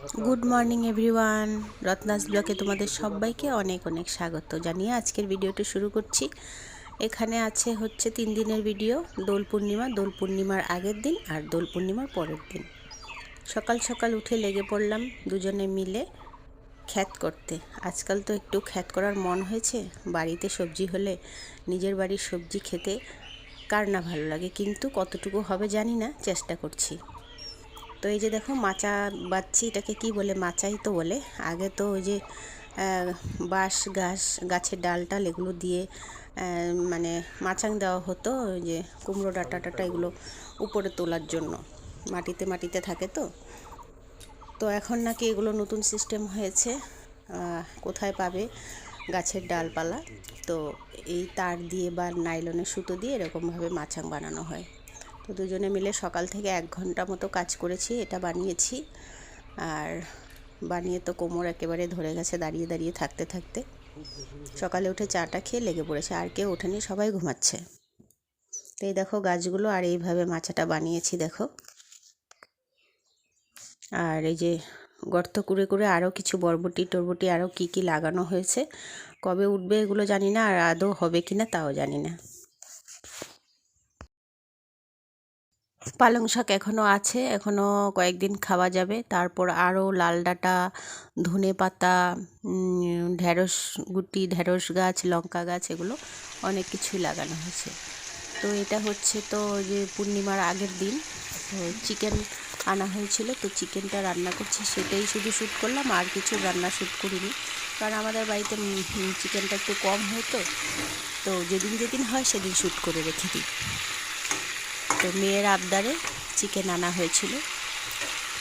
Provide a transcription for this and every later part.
Good morning everyone Ratna's ব্লকে তোমাদের সবাইকে অনেক অনেক স্বাগত জানিয়ে আজকের ভিডিওটা শুরু করছি। এখানে আছে হচ্ছে তিন দিনের ভিডিও, দোল পূর্ণিমা, দোল পূর্ণিমার আগের দিন আর দোল পূর্ণিমার পরের দিন। সকাল সকাল উঠে লেগে পড়লাম দুজনে মিলে খ্যাত করতে। আজকাল তো একটু খ্যাত করার মন হয়েছে, বাড়িতে সবজি হলে নিজের বাড়ির সবজি খেতে কার না ভালো লাগে? কিন্তু কতটুকু হবে জানি না, চেষ্টা করছি। তো এই যে দেখো মাচা বাচ্ছি এটাকে কি বলে, মাচাই তো বলে। আগে তো ওই যে বাঁশ গাছ গাছের ডাল টাল এগুলো দিয়ে মানে মাচাং দেওয়া হতো, ওই যে কুমড়ো ডাটা টাটা এগুলো উপরে তোলার জন্য। মাটিতে মাটিতে থাকে তো। তো এখন নাকি এগুলো নতুন সিস্টেম হয়েছে কোথায় পাবে গাছের ডালপালা। তো এই তার দিয়ে বা নাইলনের সুতো দিয়ে এরকমভাবে মাছাং বানানো হয়। তো দুজনে মিলে সকাল থেকে এক ঘণ্টা মতো কাজ করেছি, এটা বানিয়েছি। আর বানিয়ে তো কোমর একেবারে ধরে গেছে দাঁড়িয়ে দাঁড়িয়ে থাকতে থাকতে। সকালে উঠে চাটা খেয়ে লেগে পড়েছে, আর কেউ ওঠেনি, সবাই ঘুমাচ্ছে। তো এই দেখো গাছগুলো, আর এইভাবে মাছাটা বানিয়েছি, দেখো। আর এই যে গর্ত কুড়ে কুড়ে আরও কিছু বরবটি টরবটি আরও কি কি লাগানো হয়েছে, কবে উঠবে এগুলো জানি না, আর আদৌ হবে কি না তাও জানি না। পালং শাক এখনও আছে এখনও কয়েকদিন খাওয়া যাবে। তারপর আরও লাল ডাঁটা, ধনে পাতা ঢ্যাঁড়স গুটি ঢ্যাঁড়স গাছ, লঙ্কা গাছ, এগুলো অনেক কিছুই লাগানো হয়েছে। তো এটা হচ্ছে তো যে পূর্ণিমার আগের দিন চিকেন আনা হয়েছিল, তো চিকেনটা রান্না করছি, সেটাই শুধু শ্যুট করলাম, আর কিছু রান্না শ্যুট করিনি। কারণ আমাদের বাড়িতে চিকেনটা একটু কম হয় তো তো যেদিন যেদিন হয় সেদিন শ্যুট করে রেখে দিই। তো মেয়ের আবদারে চিকেন আনা হয়েছিল।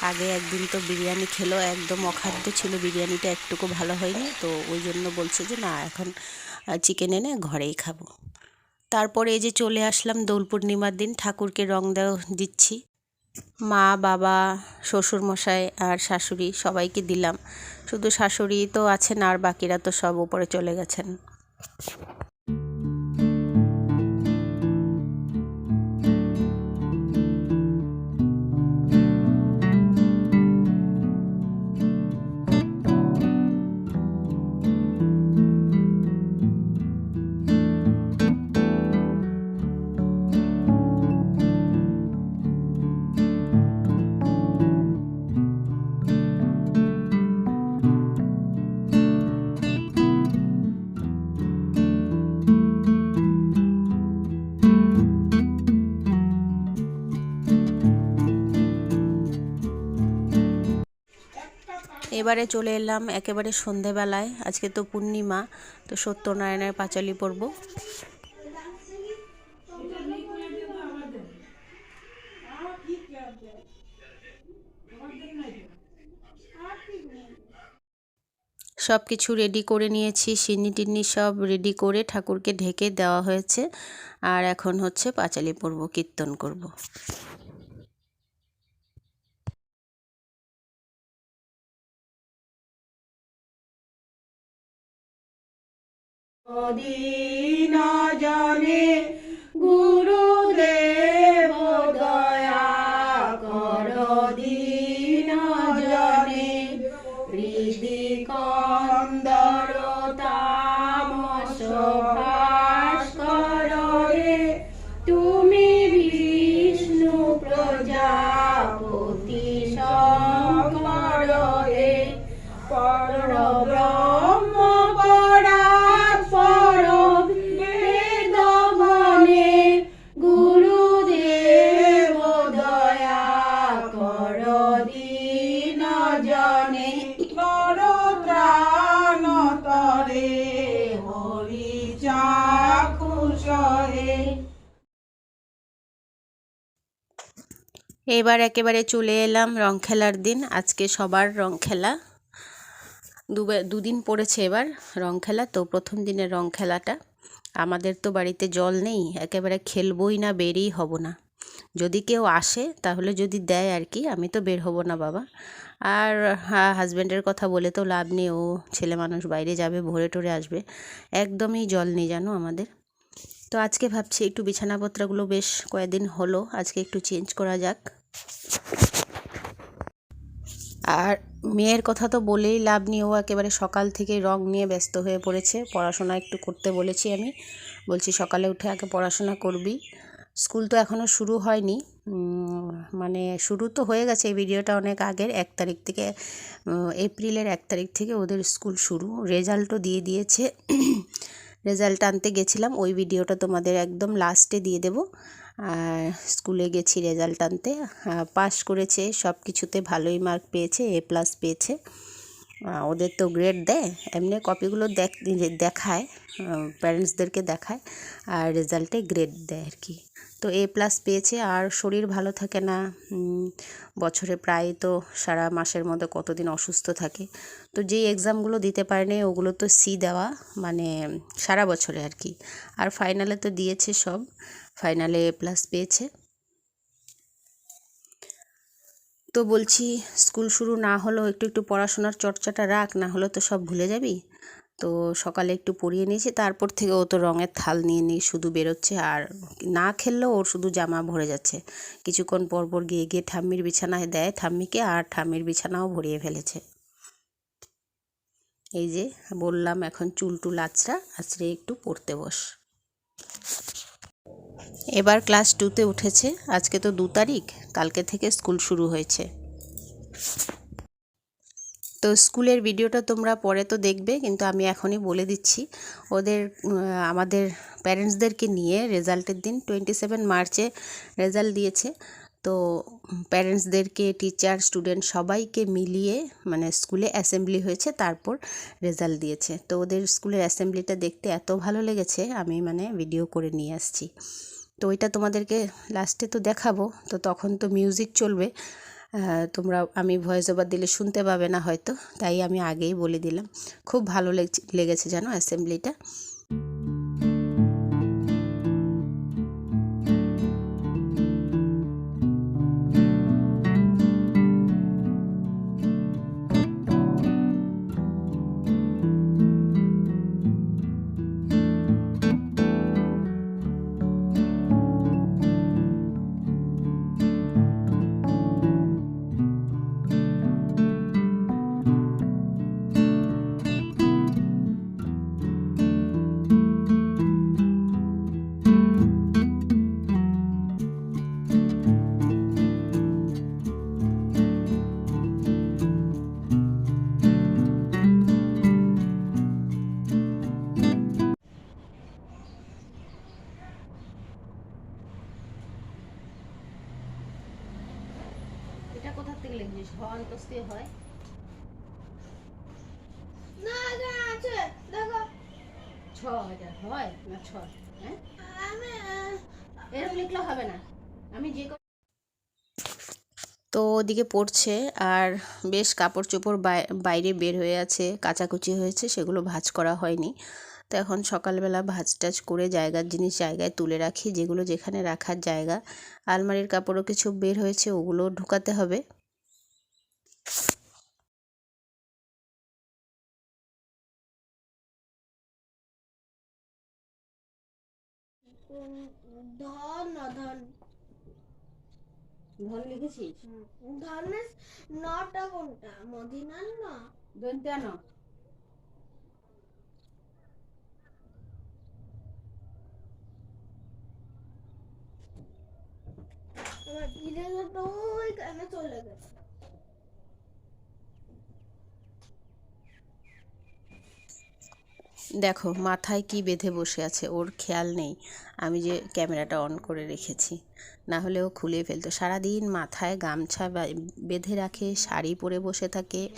আগে একদিন তো বিরিয়ানি খেলো, একদম অখাদ্য ছিল, বিরিয়ানিটা একটুকু ভালো হয়নি, তো ওই জন্য বলছে যে না, এখন চিকেন এনে ঘরেই খাব। তারপরে এই যে চলে আসলাম দোল পূর্ণিমার দিন, ঠাকুরকে রং দেওয়া দিচ্ছি। মা, বাবা শ্বশুর মশাই আর শাশুড়ি সবাইকে দিলাম। শুধু শাশুড়ি তো আছেন আর বাকিরা তো সব উপরে চলে গেছেন। এবারে চলে এলাম একেবারে সন্ধেবেলায়। আজকে তো পূর্ণিমা, তো সত্যনারায়ণের পাঁচালি পড়ব। সব কিছু রেডি করে নিয়েছি, সিন্নি টিন্নি সব রেডি করে ঠাকুরকে ঢেকে দেওয়া হয়েছে। আর এখন হচ্ছে পাঁচালি পড়ব, কীর্তন করব। দিন জনে গুরুদেব এবার একেবারে চলে এলাম রং খেলার দিন। আজকে সবার রং খেলা। দুদিন পড়েছে এবার রং খেলা, তো প্রথম দিনের রং খেলাটা। আমাদের তো বাড়িতে জল নেই, একেবারে খেলবই না, বেরই হব না। যদি কেউ আসে, তাহলে যদি দেয় আর কি, আমি তো বের হব না, বাবা। আর হাজব্যান্ডের কথা বলে তো লাভ নেই, ও ছেলে মানুষ, বাইরে যাবে, ভোরে টোরে আসবে। একদমই জল নেই, জানো আমাদের। তো আজকে ভাবছি একটু বিছানাপত্রগুলো বেশ কয়েকদিন হলো, আজকে একটু চেঞ্জ করা যাক। আর মেয়ের কথা তো বলেই লাভ নেই, ও একেবারে সকাল থেকে রং নিয়ে ব্যস্ত হয়ে পড়েছে। পড়াশোনা একটু করতে বলেছি আমি। বলছি সকালে উঠে আগে পড়াশোনা করবি। স্কুল তো এখনও শুরু হয়নি। মানে শুরু তো হয়ে গেছে এই ভিডিওটা অনেক আগের। এক তারিখ থেকে এপ্রিলের এক তারিখ থেকে ওদের স্কুল শুরু। রেজাল্টও দিয়ে দিয়েছে। রেজাল্ট আনতে গেছিলাম। ওই ভিডিওটা তোমাদের একদম লাস্টে দিয়ে দেব। আর স্কুলে গেছি রেজাল্ট আনতে। পাস করেছে সব কিছুতে ভালোই মার্ক পেয়েছে এ প্লাস পেয়েছে। ওদের তো গ্রেড দেয়, এমনি কপিগুলো দেখ দেখায় প্যারেন্টসদেরকে দেখায়, আর রেজাল্টে গ্রেড দেয় আর কি। তো এ প্লাস পেয়েছে, আর শরীর ভালো থাকে না। বছরে প্রায় তো সারা মাসের মধ্যে কতদিন অসুস্থ থাকে। তো যেই এক্সামগুলো দিতে পারেনি, ওগুলো তো সি দেওয়া মানে সারা বছরে আর কি। আর ফাইনালে তো দিয়েছে সব। ফাইনালে এ প্লাস পেয়েছে। তো বলছি, স্কুল শুরু না হলেও একটু একটু পড়াশোনার চর্চাটা রাখ, না হলে তো সব ভুলে যাবি। তো সকালে একটু পড়িয়ে নিয়েছি, তারপর থেকে ও তো রঙের থাল নিয়ে নিয়ে শুধু বেরোচ্ছে আর না খেললেও ওর শুধু জামা ভরে যাচ্ছে। কিছুক্ষণ পর পর গিয়ে গিয়ে ঠাম্মির বিছানায় দেয় ঠাম্মিকে আর ঠাম্মির বিছানাও ভরিয়ে ফেলেছে। এই যে, বললাম এখন চুল টুল আছড়া আছড়ে একটু পড়তে বস। এবার ক্লাস টুতে উঠেছে। আজকে তো দু তারিখ, কালকে থেকে স্কুল শুরু হয়েছে। তো স্কুলের ভিডিওটা তোমরা পরে তো দেখবে, কিন্তু আমি এখনই বলে দিচ্ছি। ওদের আমাদের প্যারেন্টসদেরকে নিয়ে রেজাল্টের দিন টোয়েন্টি সেভেন মার্চে রেজাল্ট দিয়েছে। তো প্যারেন্টসদেরকে, টিচার, স্টুডেন্ট সবাইকে মিলিয়ে মানে স্কুলে অ্যাসেম্বলি হয়েছে, তারপর রেজাল্ট দিয়েছে। তো ওদের স্কুলের অ্যাসেম্বলিটা দেখতে এত ভালো লেগেছে, আমি মানে ভিডিও করে নিয়ে আসছি। তো ওইটা তোমাদেরকে লাস্টে তো দেখাবো। তো তখন তো মিউজিক চলবে। তোমরা, আমি ভয়েস ওভার দিলে শুনতে পাবে না হয়তো, তাই আমি আগেই বলে দিলাম। খুব ভালো লেগেছে জানো অ্যাসেম্বলিটা তো ওদিকে পড়ছে আর বেশ কাপড় চোপড় বাই- বাইরে বের হয়ে আছে, কাচাকুচি হয়েছে, সেগুলো ভাজ করা হয়নি। তো এখন সকালবেলা ভাজ টাজ করে জায়গার জিনিস জায়গায় তুলে রাখি, যেগুলো যেখানে রাখার জায়গা। আলমারির কাপড়ও কিছু বের হয়েছে ওগুলো ঢুকাতে হবে ধন না ধন ধন লিখেছিস? ধনের নটা কোনটা? মদিনার না? ন আমার ধীরে ওই কানে চলে গেছে। দেখো, মাথায় কি বেঁধে বসে আছে ওর খেয়াল নেই। আমি যে ক্যামেরাটা অন করে রেখেছি, না হলে ও খুলে ফেলতো। সারাদিন মাথায় গামছা বেঁধে রাখে, শাড়ি পরে বসে থাকে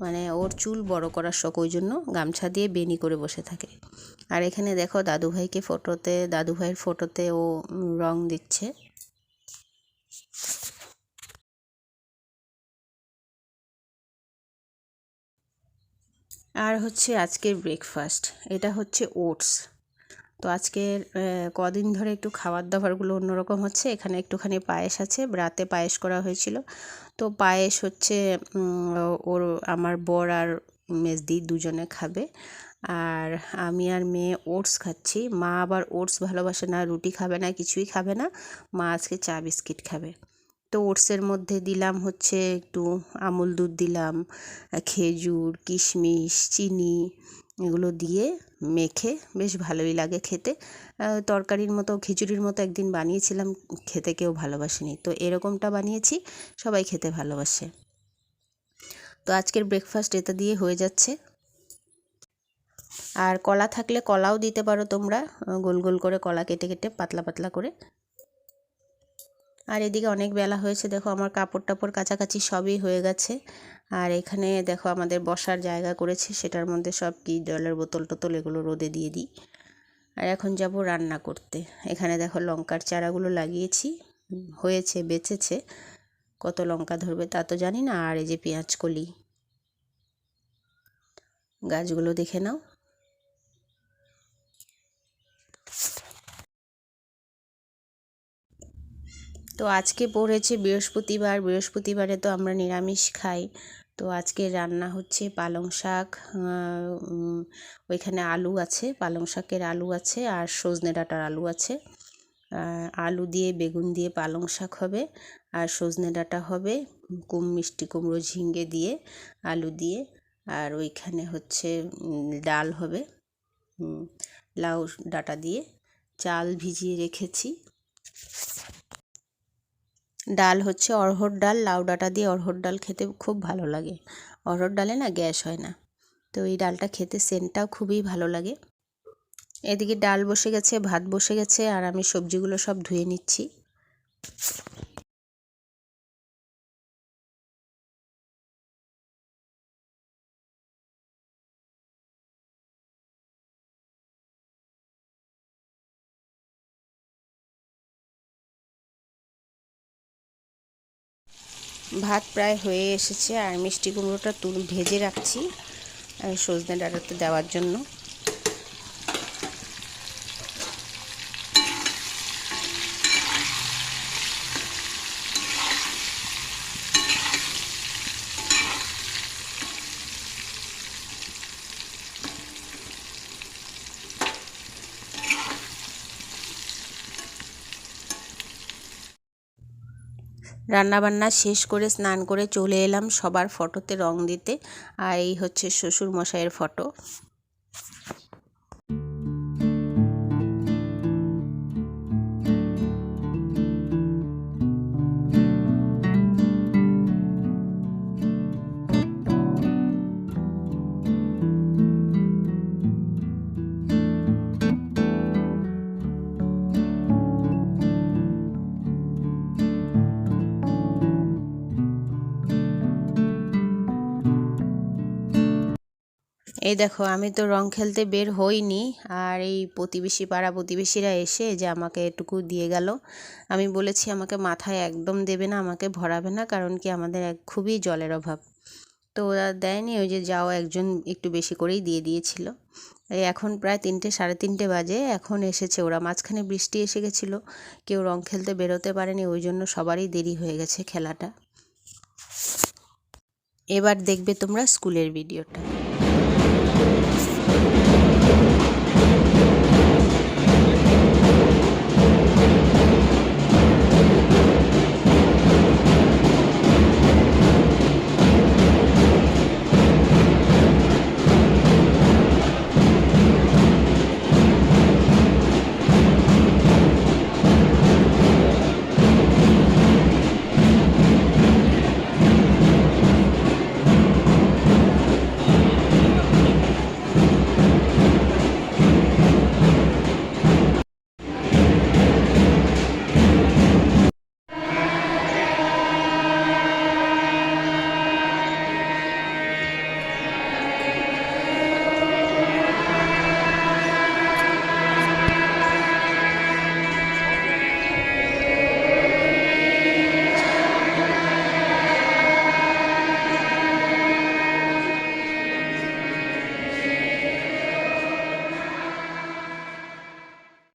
মানে ওর চুল বড় করার শখ, ওই জন্য গামছা দিয়ে বেনি করে বসে থাকে। আর এখানে দেখো, দাদুভাইকে ফটোতে দাদুভাইয়ের ফটোতে ও রং দিচ্ছে। আর হচ্ছে আজকের ব্রেকফাস্ট এটা হচ্ছে ওটস তো আজকের কদিন ধরে একটু খাবার দাবারগুলো অন্যরকম হচ্ছে, এখানে একটুখানি পায়েস আছে, রাতে পায়েস করা হয়েছিল। তো পায়েস হচ্ছে ওর, আমার বর আর মেজদি দুজনে খাবে। আর আমি আর মেয়ে ওটস খাচ্ছি। মা আবার ওটস ভালোবাসে না, রুটি খাবে না, কিছুই খাবে না। মা আজকে চা বিস্কিট খাবে। তো ওটসের মধ্যে দিলাম হচ্ছে একটু আমুল দুধ দিলাম খেজুর, কিশমিশ, চিনি, এগুলো দিয়ে মেখে বেশ ভালোই লাগে খেতে। তরকারির মতো, খিচুড়ির মতো একদিন বানিয়েছিলাম, খেতে কেউ ভালোবাসেনি। তো এরকমটা বানিয়েছি, সবাই খেতে ভালোবাসে। তো আজকের ব্রেকফাস্ট এটা দিয়ে হয়ে যাচ্ছে। আর কলা থাকলে কলাও দিতে পারো তোমরা গোল গোল করে কলা কেটে কেটে, পাতলা পাতলা করে। আর এদিকে অনেক বেলা হয়েছে, দেখো আমার কাপড় টাপড় কাছাকাছি সবই হয়ে গেছে। আর এখানে দেখো আমাদের বসার জায়গা করেছে, সেটার মধ্যে সব কি জলের বোতল টোতল এগুলো রোদে দিয়ে দিই। আর এখন যাব রান্না করতে। এখানে দেখো লঙ্কার চারাগুলো লাগিয়েছি, হয়েছে, বেঁচেছে। কত লঙ্কা ধরবে তা তো জানি না, আর এই যে পেঁয়াজ কলি। গাছগুলো দেখে নাও। তো আজকে পড়েছে বৃহস্পতিবার, বৃহস্পতিবারে তো আমরা নিরামিষ খাই। তো আজকে রান্না হচ্ছে পালং শাক ওইখানে আলু আছে, পালং শাকের আলু আছে আর সজনে ডাঁটার আলু আছে। আলু দিয়ে, বেগুন দিয়ে পালং শাক হবে আর সজনে ডাঁটা হবে, কুম, মিষ্টি কুমড়ো ঝিঙ্গে দিয়ে আলু দিয়ে আর ওইখানে হচ্ছে ডাল হবে লাউ ডাঁটা দিয়ে। চাল ভিজিয়ে রেখেছি। ডাল হচ্ছে অরহর ডাল, লাউ ডাঁটা দিয়ে অরহর ডাল খেতে খুব ভালো লাগে। অরহর ডালে না গ্যাস হয় না। তো এই ডালটা খেতে সেন্টটাও খুবই ভালো লাগে। এদিকে ডাল বসে গেছে, ভাত বসে গেছে, আর আমি সবজিগুলো সব ধুয়ে নিচ্ছি। ভাত প্রায় হয়ে এসেছে আর মিষ্টি কুমড়োটা তুল ভেজে রাখছি সজনে ডাঁটাতে দেওয়ার জন্য। রান্নাবান্না শেষ করে স্নান করে চলে এলাম সবার ফটোতে রং দিতে, আর এই হচ্ছে শ্বশুর মশাইয়ের ফটো। এই দেখো, আমি তো রং খেলতে বের হইনি, আর এই প্রতিবেশী পাড়া প্রতিবেশীরা এসে যে আমাকে এটুকু দিয়ে গেল। আমি বলেছি, আমাকে মাথায় একদম দেবে না, আমাকে ভরাবে না, কারণ কি আমাদের এক খুবই জলের অভাব। তো ওরা দেয়নি, ওই যে যাও একজন একটু বেশি করেই দিয়ে দিয়েছিল। এখন প্রায় তিনটে, সাড়ে তিনটে বাজে, এখন এসেছে ওরা। মাঝখানে বৃষ্টি এসে গেছিল, কেউ রং খেলতে বেরোতে পারেনি, ওই জন্য সবারই দেরি হয়ে গেছে খেলাটা। এবার দেখবে তোমরা স্কুলের ভিডিওটা।